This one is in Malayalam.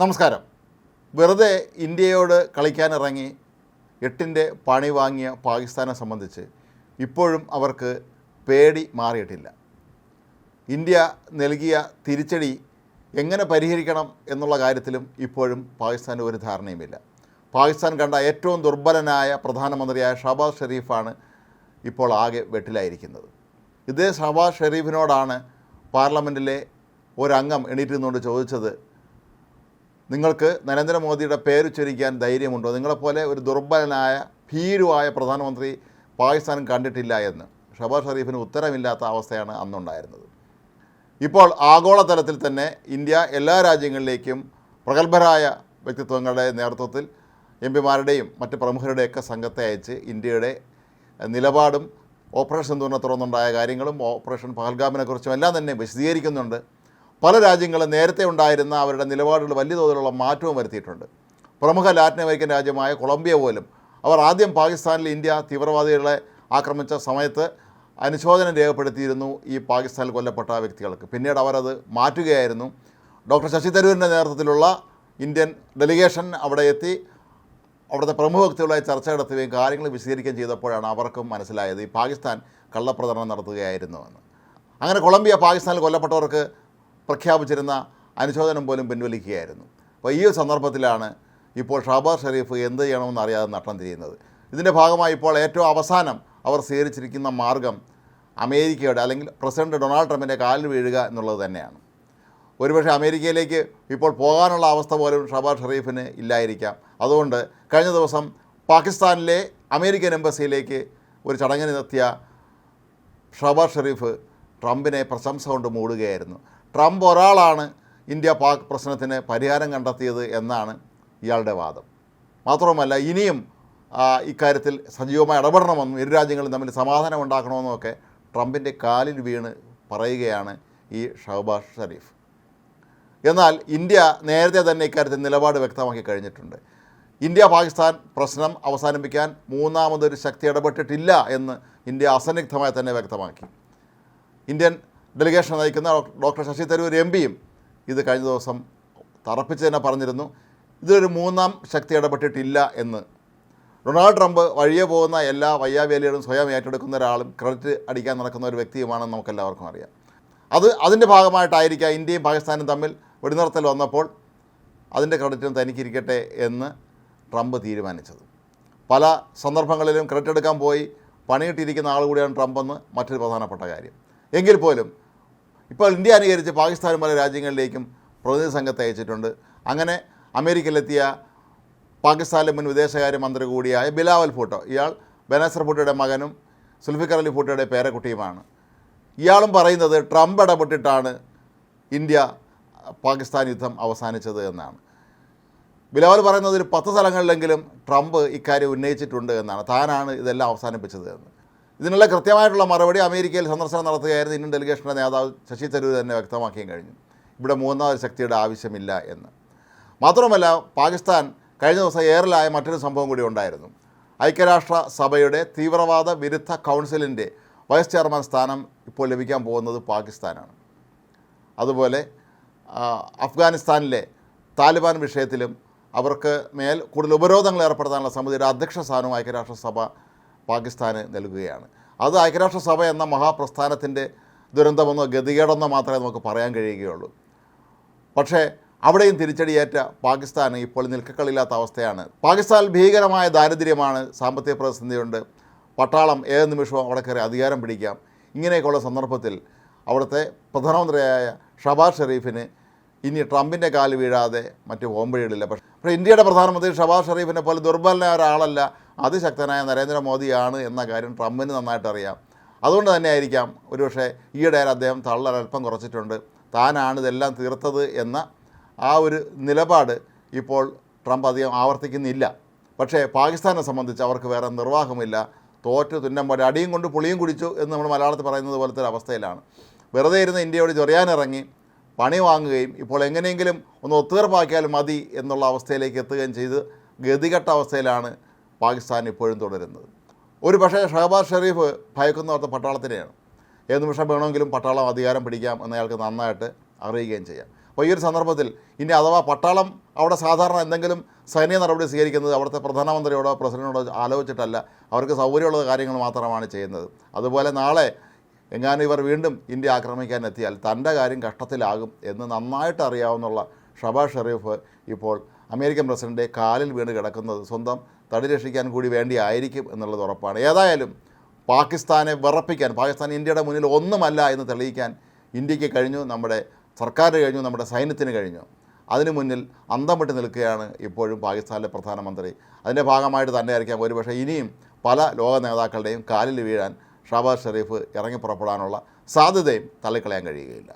നമസ്കാരം. വെറുതെ ഇന്ത്യയോട് കളിക്കാനിറങ്ങി എട്ടിന്റെ പണി വാങ്ങിയ പാകിസ്ഥാനെ സംബന്ധിച്ച് ഇപ്പോഴും അവർക്ക് പേടി മാറിയിട്ടില്ല. ഇന്ത്യ നൽകിയ തിരിച്ചടി എങ്ങനെ പരിഹരിക്കണം എന്നുള്ള കാര്യത്തിലും ഇപ്പോഴും പാകിസ്ഥാന് ഒരു ധാരണയുമില്ല. പാകിസ്ഥാൻ കണ്ട ഏറ്റവും ദുർബലനായ പ്രധാനമന്ത്രിയായ ഷഹബാസ് ഷെരീഫാണ് ഇപ്പോൾ ആകെ വെട്ടിലായിരിക്കുന്നത്. ഇതേ ഷഹബാസ് ഷെരീഫിനോടാണ് പാർലമെന്റിലെ ഒരംഗം എണീറ്റുന്നുകൊണ്ട് ചോദിച്ചത് നിങ്ങൾക്ക് നരേന്ദ്രമോദിയുടെ പേര് ഉച്ചരിക്കാൻ ധൈര്യമുണ്ടോ? നിങ്ങളെപ്പോലെ ഒരു ദുർബലനായ ഭീരുവായ പ്രധാനമന്ത്രി പാകിസ്ഥാൻ കണ്ടിട്ടില്ല എന്ന്. ഷബാസ് ഷെറീഫിന് ഉത്തരമില്ലാത്ത അവസ്ഥയാണ് അന്നുണ്ടായിരുന്നത്. ഇപ്പോൾ ആഗോളതലത്തിൽ തന്നെ ഇന്ത്യ എല്ലാ രാജ്യങ്ങളിലേക്കും പ്രഗത്ഭരായ വ്യക്തിത്വങ്ങളുടെ നേതൃത്വത്തിൽ എം പിമാരുടെയും മറ്റ് പ്രമുഖരുടെയൊക്കെ സംഘത്തെ അയച്ച് ഇന്ത്യയുടെ നിലപാടും ഓപ്പറേഷൻ സിന്ദൂറിനെ തുടർന്നുണ്ടായ കാര്യങ്ങളും ഓപ്പറേഷൻ പഹൽഗാമിനെക്കുറിച്ചും എല്ലാം തന്നെ വിശദീകരിക്കുന്നുണ്ട്. പല രാജ്യങ്ങളും നേരത്തെ ഉണ്ടായിരുന്ന അവരുടെ നിലപാടുകൾ വലിയ തോതിലുള്ള മാറ്റവും വരുത്തിയിട്ടുണ്ട്. പ്രമുഖ ലാറ്റിൻ അമേരിക്കൻ രാജ്യമായ കൊളംബിയ പോലും അവർ ആദ്യം പാകിസ്ഥാനിൽ ഇന്ത്യ തീവ്രവാദികളെ ആക്രമിച്ച സമയത്ത് അനുശോചനം രേഖപ്പെടുത്തിയിരുന്നു ഈ പാകിസ്ഥാനിൽ കൊല്ലപ്പെട്ട വ്യക്തികൾക്ക്. പിന്നീട് അവരത് മാറ്റുകയായിരുന്നു. ഡോക്ടർ ശശി തരൂരിന്റെ നേതൃത്വത്തിലുള്ള ഇന്ത്യൻ ഡെലിഗേഷൻ അവിടെ എത്തി. അവിടുത്തെ പ്രമുഖ വ്യക്തികളുമായി ചർച്ച നടത്തുകയും കാര്യങ്ങൾ വിശദീകരിക്കുകയും ചെയ്തപ്പോഴാണ് അവർക്കും മനസ്സിലായത് ഈ പാകിസ്ഥാൻ കള്ളപ്രചരണം നടത്തുകയായിരുന്നു എന്ന്. അങ്ങനെ കൊളംബിയ പാകിസ്ഥാനിൽ കൊല്ലപ്പെട്ടവർക്ക് പ്രഖ്യാപിച്ചിരുന്ന അനുശോചനം പോലും പിൻവലിക്കുകയായിരുന്നു. അപ്പോൾ ഈ ഒരു സന്ദർഭത്തിലാണ് ഇപ്പോൾ ഷാബാസ് ഷെരീഫ് എന്ത് ചെയ്യണമെന്ന് അറിയാതെ നട്ടം തിരിയുന്നത്. ഇതിന്റെ ഭാഗമായി ഇപ്പോൾ ഏറ്റവും അവസാനം അവർ സ്വീകരിച്ചിരിക്കുന്ന മാർഗം അമേരിക്കയുടെ അല്ലെങ്കിൽ പ്രസിഡന്റ് ഡൊണാൾഡ് ട്രംപിന്റെ കാലിൽ വീഴുക എന്നുള്ളത് തന്നെയാണ്. ഒരുപക്ഷെ അമേരിക്കയിലേക്ക് ഇപ്പോൾ പോകാനുള്ള അവസ്ഥ പോലും ഷബാസ് ഷെറീഫിന് ഇല്ലായിരിക്കാം. അതുകൊണ്ട് കഴിഞ്ഞ ദിവസം പാകിസ്ഥാനിലെ അമേരിക്കൻ എംബസിയിലേക്ക് ഒരു ചടങ്ങിനെത്തിയ ഷബാസ് ഷെറീഫ് ട്രംപിനെ പ്രശംസ കൊണ്ട് മൂടുകയായിരുന്നു. ട്രംപ് ഒരാളാണ് ഇന്ത്യ പാക് പ്രശ്നത്തിന് പരിഹാരം കണ്ടെത്തിയത് എന്നാണ് ഇയാളുടെ വാദം. മാത്രവുമല്ല ഇനിയും ഇക്കാര്യത്തിൽ സജീവമായി ഇടപെടണമെന്നും ഇരു രാജ്യങ്ങളും തമ്മിൽ സമാധാനം ഉണ്ടാക്കണമെന്നും ഒക്കെ ട്രംപിന്റെ കാലിൽ വീണ് പറയുകയാണ് ഈ ഷഹബാസ് ഷരീഫ്. എന്നാൽ ഇന്ത്യ നേരത്തെ തന്നെ ഇക്കാര്യത്തിൽ നിലപാട് വ്യക്തമാക്കി കഴിഞ്ഞിട്ടുണ്ട്. ഇന്ത്യ പാകിസ്ഥാൻ പ്രശ്നം അവസാനിപ്പിക്കാൻ മൂന്നാമതൊരു ശക്തി ഇടപെട്ടിട്ടില്ല എന്ന് ഇന്ത്യ അസന്നിഗ്ധമായി തന്നെ വ്യക്തമാക്കി. ഇന്ത്യൻ ഡെലിഗേഷൻ നയിക്കുന്ന ഡോക്ടർ ശശി തരൂർ എം പിയും ഇത് കഴിഞ്ഞ ദിവസം തറപ്പിച്ച് തന്നെ പറഞ്ഞിരുന്നു. ഇതൊരു മൂന്നാം ശക്തി ഇടപെട്ടിട്ടില്ല എന്ന്. ഡൊണാൾഡ് ട്രംപ് വഴിയെ പോകുന്ന എല്ലാ വയ്യാവേലികളും സ്വയം ഏറ്റെടുക്കുന്ന ഒരാളും ക്രെഡിറ്റ് അടിക്കാൻ നടക്കുന്ന ഒരു വ്യക്തിയുമാണെന്ന് നമുക്കെല്ലാവർക്കും അറിയാം. അത് അതിന്റെ ഭാഗമായിട്ടായിരിക്കാം ഇന്ത്യയും പാകിസ്ഥാനും തമ്മിൽ വെടിനിർത്തൽ വന്നപ്പോൾ അതിന്റെ ക്രെഡിറ്റും തനിക്കിരിക്കട്ടെ എന്ന് ട്രംപ് തീരുമാനിച്ചത്. പല സന്ദർഭങ്ങളിലും ക്രെഡിറ്റ് എടുക്കാൻ പോയി പണിയിട്ടിരിക്കുന്ന ആൾ കൂടിയാണ് ട്രംപ് എന്ന് മറ്റൊരു പ്രധാനപ്പെട്ട കാര്യം. എങ്കിൽ പോലും ഇപ്പോൾ ഇന്ത്യ അനുകരിച്ച് പാകിസ്ഥാനും പല രാജ്യങ്ങളിലേക്കും പ്രതിനിധി സംഘത്തെ അയച്ചിട്ടുണ്ട്. അങ്ങനെ അമേരിക്കയിലെത്തിയ പാകിസ്ഥാനിലെ മുൻ വിദേശകാര്യമന്ത്രി കൂടിയായ ബിലാവൽ ഭൂട്ടോ ഇയാൾ ബനാസർ ഭൂട്ടോയുടെ മകനും സുൽഫിക്കർ അലി ഭൂട്ടോയുടെ പേരക്കുട്ടിയുമാണ്. ഇയാളും പറയുന്നത് ട്രംപ് ഇടപെട്ടിട്ടാണ് ഇന്ത്യ പാകിസ്ഥാൻ യുദ്ധം അവസാനിച്ചത് എന്നാണ്. ബിലാവൽ പറയുന്നത് ഒരു പത്ത് സ്ഥലങ്ങളിലെങ്കിലും ട്രംപ് ഇക്കാര്യം ഉന്നയിച്ചിട്ടുണ്ട് എന്നാണ്. താനാണ് ഇതെല്ലാം അവസാനിപ്പിച്ചത് എന്ന്. ഇതിനുള്ള കൃത്യമായിട്ടുള്ള മറുപടി അമേരിക്കയിൽ സന്ദർശനം നടത്തുകയായിരുന്നു ഇന്ത്യൻ ഡെലിഗേഷന്റെ നേതാവ് ശശി തരൂർ തന്നെ വ്യക്തമാക്കുകയും കഴിഞ്ഞു. ഇവിടെ മൂന്നാമത് ശക്തിയുടെ ആവശ്യമില്ല എന്ന്. മാത്രമല്ല പാകിസ്ഥാൻ കഴിഞ്ഞ ദിവസം ഏറലായ മറ്റൊരു സംഭവം കൂടി ഉണ്ടായിരുന്നു. ഐക്യരാഷ്ട്ര സഭയുടെ തീവ്രവാദ വിരുദ്ധ കൗൺസിലിന്റെ വൈസ് ചെയർമാൻ സ്ഥാനം ഇപ്പോൾ ലഭിക്കാൻ പോകുന്നത് പാകിസ്ഥാനാണ്. അതുപോലെ അഫ്ഗാനിസ്ഥാനിലെ താലിബാൻ വിഷയത്തിലും അവർക്ക് മേൽ കൂടുതൽ ഉപരോധങ്ങൾ ഏർപ്പെടുത്താനുള്ള സമിതിയുടെ അധ്യക്ഷ സ്ഥാനവും ഐക്യരാഷ്ട്രസഭ പാകിസ്ഥാന് നൽകുകയാണ്. അത് ഐക്യരാഷ്ട്രസഭ എന്ന മഹാപ്രസ്ഥാനത്തിന്റെ ദുരന്തമെന്നോ ഗതികേടെന്നോ മാത്രമേ നമുക്ക് പറയാൻ കഴിയുകയുള്ളൂ. പക്ഷേ അവിടെയും തിരിച്ചടിയേറ്റ പാകിസ്ഥാൻ ഇപ്പോൾ നിൽക്കക്കളില്ലാത്ത അവസ്ഥയാണ്. പാകിസ്ഥാൻ ഭീകരമായ ദാരിദ്ര്യമാണ് സാമ്പത്തിക പ്രതിസന്ധിയുണ്ട്. പട്ടാളം ഏത് നിമിഷവും അവിടെ കയറി അധികാരം പിടിക്കാം. ഇങ്ങനെയൊക്കെയുള്ള സന്ദർഭത്തിൽ അവിടുത്തെ പ്രധാനമന്ത്രിയായ ഷബാസ് ഷെറീഫിന് ഇനി ട്രംപിന്റെ കാൽ വീഴാതെ മറ്റു പോകുമ്പോഴില്ല പക്ഷേ പക്ഷേ ഇന്ത്യയുടെ പ്രധാനമന്ത്രി ഷബാസ് ഷെറീഫിനെ പോലെ ദുർബലനായ ഒരാളല്ല അതിശക്തനായ നരേന്ദ്രമോദിയാണ് എന്ന കാര്യം ട്രംപിന് നന്നായിട്ട് അറിയാം. അതുകൊണ്ട് തന്നെ ആയിരിക്കാം ഒരുപക്ഷെ ഈയിടെ അദ്ദേഹം തള്ളൽ അല്പം കുറച്ചിട്ടുണ്ട്. താനാണ് ഇതെല്ലാം തീർത്തത് എന്ന ആ ഒരു നിലപാട് ഇപ്പോൾ ട്രംപ് അധികം ആവർത്തിക്കുന്നില്ല. പക്ഷേ പാകിസ്ഥാനെ സംബന്ധിച്ച് അവർക്ക് വേറെ നിർവാഹമില്ല. തോറ്റ് തുന്നം പോലെ അടിയും കൊണ്ട് പുളിയും കുടിച്ചു എന്ന് നമ്മൾ മലയാളത്തിൽ പറയുന്നത് പോലത്തെ ഒരു അവസ്ഥയിലാണ്. വെറുതെ ഇരുന്ന് ഇന്ത്യയോട് ചൊറിയാനിറങ്ങി പണി വാങ്ങുകയും ഇപ്പോൾ എങ്ങനെയെങ്കിലും ഒന്ന് ഒത്തുതീർപ്പാക്കിയാൽ മതി എന്നുള്ള അവസ്ഥയിലേക്ക് എത്തുകയും ചെയ്ത് ഗതികെട്ട അവസ്ഥയിലാണ് പാകിസ്ഥാൻ ഇപ്പോഴും തുടരുന്നത്. ഒരു പക്ഷേ ഷഹബാസ് ഭയക്കുന്ന ഭയക്കുന്നവർക്ക് പട്ടാളത്തിനെയാണ്. ഏത് നിമിഷം വേണമെങ്കിലും പട്ടാളം അധികാരം പിടിക്കാം എന്ന് അയാൾക്ക് നന്നായിട്ട് അറിയുകയും ചെയ്യാം. അപ്പോൾ ഈ ഒരു സന്ദർഭത്തിൽ ഇനി അഥവാ പട്ടാളം അവിടെ സാധാരണ എന്തെങ്കിലും സൈനിക നടപടി സ്വീകരിക്കുന്നത് അവിടുത്തെ പ്രധാനമന്ത്രിയോടോ പ്രസിഡന്റിനോടോ ആലോചിച്ചിട്ടല്ല. അവർക്ക് സൗകര്യമുള്ള കാര്യങ്ങൾ മാത്രമാണ് ചെയ്യുന്നത്. അതുപോലെ നാളെ എങ്ങാനും ഇവർ വീണ്ടും ഇന്ത്യ ആക്രമിക്കാൻ എത്തിയാൽ തന്റെ കാര്യം കഷ്ടത്തിലാകും എന്ന് നന്നായിട്ട് അറിയാവുന്ന ഷബാസ് ഷെറീഫ് ഇപ്പോൾ അമേരിക്കൻ പ്രസിഡന്റെ കാലിൽ വീണ് കിടക്കുന്നത് സ്വന്തം തടി രക്ഷിക്കാൻ കൂടി വേണ്ടിയായിരിക്കും എന്നുള്ളത് ഉറപ്പാണ്. ഏതായാലും പാകിസ്ഥാനെ വിറപ്പിക്കാൻ പാകിസ്ഥാൻ ഇന്ത്യയുടെ മുന്നിൽ ഒന്നുമല്ല എന്ന് തെളിയിക്കാൻ ഇന്ത്യയ്ക്ക് കഴിഞ്ഞു നമ്മുടെ സർക്കാരിന് കഴിഞ്ഞു നമ്മുടെ സൈന്യത്തിന് കഴിഞ്ഞു. അതിനു മുന്നിൽ അന്തം വിട്ട് നിൽക്കുകയാണ് ഇപ്പോഴും പാകിസ്ഥാനിലെ പ്രധാനമന്ത്രി. അതിന്റെ ഭാഗമായിട്ട് തന്നെ ആയിരിക്കാം ഒരുപക്ഷെ ഇനിയും പല ലോക നേതാക്കളുടെയും കാലിൽ വീഴാൻ ഷാബാസ് ഷെരീഫ് ഇറങ്ങി പുറപ്പെടാനുള്ള സാധ്യതയും തള്ളിക്കളയാൻ കഴിയുകയില്ല.